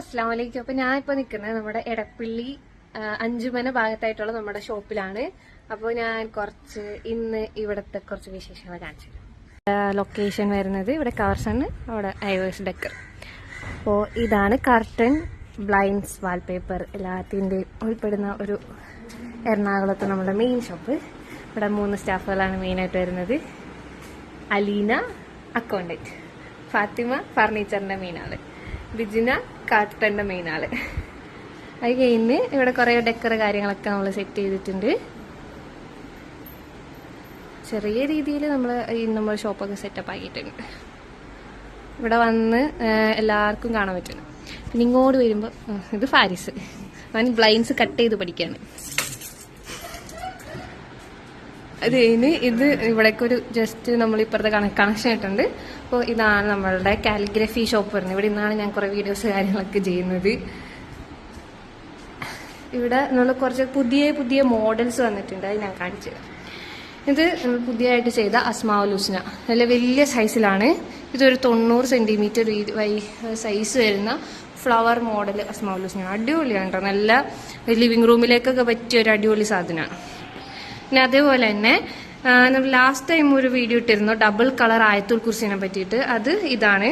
അസ്സാം വലൈക്കും അപ്പൊ ഞാൻ ഇപ്പൊ നിൽക്കുന്നത് നമ്മുടെ എടപ്പള്ളി അഞ്ചുമന ഭാഗത്തായിട്ടുള്ള നമ്മുടെ ഷോപ്പിലാണ്. അപ്പോൾ ഞാൻ കുറച്ച് ഇന്ന് ഇവിടത്തെ കുറച്ച് വിശേഷങ്ങൾ കാണിച്ചു ലൊക്കേഷൻ വരുന്നത് ഇവിടെ കവർസൺ അവിടെ ഐവേഴ്സ് ഡെക്കർ. അപ്പോൾ ഇതാണ് കർട്ടൻ ബ്ലൈൻഡ്സ് വാൾപേപ്പർ എല്ലാത്തിന്റെയും ഉൾപ്പെടുന്ന ഒരു എറണാകുളത്ത് നമ്മുടെ മെയിൻ ഷോപ്പ് ഇവിടെ മൂന്ന് സ്റ്റാഫുകളാണ് മെയിനായിട്ട് വരുന്നത്. അലീന അക്കൗണ്ടന്റ് ഫാത്തിമ ഫർണിച്ചറിന്റെ മെയിൻ ആൾ. ബിജിന കാട്ടന്റെ മെയിൻ ആൾ. അത് കഴിഞ്ഞ് ഇവിടെ കുറെ ഡെക്കർ കാര്യങ്ങളൊക്കെ നമ്മൾ സെറ്റ് ചെയ്തിട്ടുണ്ട്. ചെറിയ രീതിയിൽ നമ്മൾ നമ്മൾ ഷോപ്പൊക്കെ സെറ്റപ്പ് ആക്കിയിട്ടുണ്ട്. ഇവിടെ വന്ന് എല്ലാവർക്കും കാണാൻ പറ്റുന്നു പിന്നെ ഇങ്ങോട്ട് വരുമ്പോൾ ഇത് ഫാരിസ്. അവൻ ബ്ലൈൻസ് കട്ട് ചെയ്ത് പഠിക്കാണ്. അത് ഇനി ഇത് ഇവിടേക്ക് ഒരു ജസ്റ്റ് നമ്മൾ ഇപ്പുറത്തെ കണക്ഷൻ ഇട്ടുണ്ട് അപ്പോൾ ഇതാണ് നമ്മളുടെ കാലിഗ്രഫി ഷോപ്പ് വരുന്നത്. ഇവിടെ ഇന്നാണ് ഞാൻ കുറേ വീഡിയോസ് കാര്യങ്ങളൊക്കെ ചെയ്യുന്നത്. ഇവിടെ നമ്മൾ കുറച്ച് പുതിയ പുതിയ മോഡൽസ് വന്നിട്ടുണ്ട്. അത് ഞാൻ കാണിച്ചു ഇത് പുതിയതായിട്ട് ചെയ്ത അസ്മാവുലൂസ്ന നല്ല വലിയ സൈസിലാണ് ഇതൊരു തൊണ്ണൂറ് സെന്റിമീറ്റർ സൈസ് വരുന്ന ഫ്ലവർ മോഡൽ അസ്മാവുലൂസ്ന അടിപൊളിയാണ് കേട്ടോ നല്ല ലിവിങ് റൂമിലേക്കൊക്കെ പറ്റിയ ഒരു അടിപൊളി സാധനമാണ് പിന്നെ അതേപോലെ തന്നെ നമ്മൾ ലാസ്റ്റ് ടൈം ഒരു വീഡിയോ ഇട്ടിരുന്നു ഡബിൾ കളർ ആയത്തുൽ കുർസിനെ പറ്റിയിട്ട്. അത് ഇതാണ്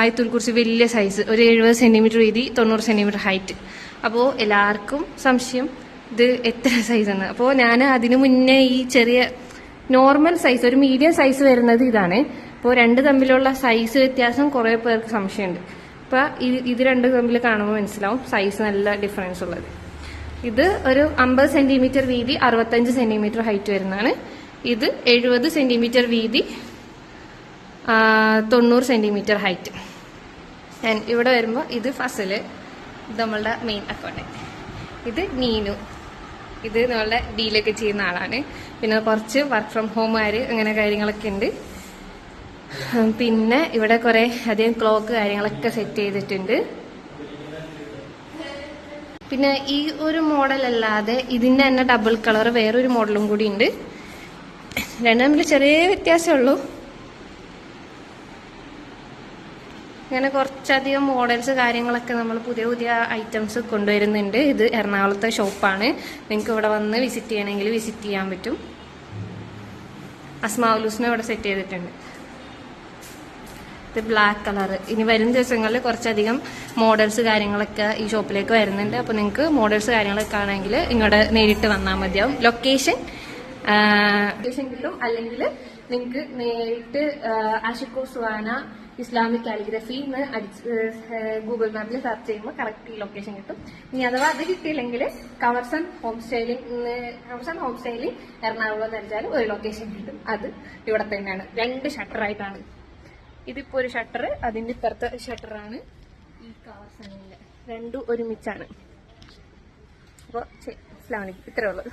ആയത്തൂർ കുർസി വലിയ സൈസ് ഒരു എഴുപത് സെന്റിമീറ്റർ വീതി തൊണ്ണൂറ് സെന്റിമീറ്റർ ഹൈറ്റ് അപ്പോൾ എല്ലാവർക്കും സംശയം ഇത് എത്ര സൈസ് ആണ്? അപ്പോൾ ഞാൻ അതിനു മുന്നേ ഈ ചെറിയ നോർമൽ സൈസ് ഒരു മീഡിയം സൈസ് വരുന്നത് ഇതാണ്. അപ്പോൾ രണ്ട് തമ്മിലുള്ള സൈസ് വ്യത്യാസം കുറേ പേർക്ക് സംശയമുണ്ട്. അപ്പോൾ ഇത് രണ്ട് തമ്മിൽ കാണുമ്പോൾ മനസ്സിലാവും സൈസ് നല്ല ഡിഫറൻസ് ഉള്ളത്. ഇത് ഒരു അമ്പത് സെന്റിമീറ്റർ വീതി അറുപത്തഞ്ച് സെന്റിമീറ്റർ ഹൈറ്റ് വരുന്നതാണ്. ഇത് എഴുപത് സെന്റിമീറ്റർ വീതി തൊണ്ണൂറ് സെന്റിമീറ്റർ ഹൈറ്റ്. ആൻഡ് ഇവിടെ വരുമ്പോൾ ഇത് ഫസൽ ഇത് നമ്മളുടെ മെയിൻ അക്കൗണ്ട് ഇത് നീനു ഇത് നമ്മളുടെ ഡീലൊക്കെ ചെയ്യുന്ന ആളാണ്. പിന്നെ കുറച്ച് വർക്ക് ഫ്രം ഹോമുകാർ അങ്ങനെ കാര്യങ്ങളൊക്കെ ഉണ്ട്. പിന്നെ ഇവിടെ കുറെ അധികം ക്ലോക്ക് കാര്യങ്ങളൊക്കെ സെറ്റ് ചെയ്തിട്ടുണ്ട്. പിന്നെ ഈ ഒരു മോഡൽ അല്ലാതെ ഇതിന്റെ തന്നെ ഡബിൾ കളർ വേറൊരു മോഡലും കൂടി ഉണ്ട്. രണ്ടും തമ്മിൽ ചെറിയ വ്യത്യാസമുള്ളൂ ഇങ്ങനെ കുറച്ചധികം മോഡൽസ് കാര്യങ്ങളൊക്കെ നമ്മൾ പുതിയ പുതിയ ഐറ്റംസ് കൊണ്ടുവരുന്നുണ്ട്. ഇത് എറണാകുളത്തെ ഷോപ്പാണ് നിങ്ങൾക്ക് ഇവിടെ വന്ന് വിസിറ്റ് ചെയ്യണമെങ്കിൽ വിസിറ്റ് ചെയ്യാൻ പറ്റും. അസ്മാവുലൂസിനെ ഇവിടെ സെറ്റ് ചെയ്തിട്ടുണ്ട്. ഇത് ബ്ലാക്ക് കളർ ഇനി വരും ദിവസങ്ങളിൽ കുറച്ചധികം മോഡൽസ് കാര്യങ്ങളൊക്കെ ഈ ഷോപ്പിലേക്ക് വരുന്നുണ്ട്. അപ്പോൾ നിങ്ങൾക്ക് മോഡൽസ് കാര്യങ്ങളൊക്കെ ആണെങ്കിൽ ഇങ്ങോട്ട് നേരിട്ട് വന്നാൽ മതിയാവും. ലൊക്കേഷൻ ലൊക്കേഷൻ കിട്ടും. അല്ലെങ്കിൽ നിങ്ങൾക്ക് നേരിട്ട് ആഷിക്കോ സുവാന ഇസ്ലാമിക് കാലിഗ്രഫി എന്ന് അടിച്ച് ഗൂഗിൾ മാപ്പിൽ സെർച്ച് ചെയ്യുമ്പോൾ കറക്റ്റ് ലൊക്കേഷൻ കിട്ടും. ഇനി അഥവാ അത് കിട്ടിയില്ലെങ്കിൽ Coverson home styling Coverson home styling Ernakulam എന്ന് വെച്ചാൽ ഒരു ലൊക്കേഷൻ കിട്ടും. അത് ഇവിടെ തന്നെയാണ്. രണ്ട് ഷട്ടറായിട്ടാണ് ഇതിപ്പോ ഒരു ഷട്ടർ അതിന്റെ ഇപ്പുറത്തെ ഷട്ടറാണ് ഈ കവർസണിന്റെ രണ്ടും ഒരുമിച്ചാണ്. അപ്പോൾ ഇത്രേ ഉള്ളൂ.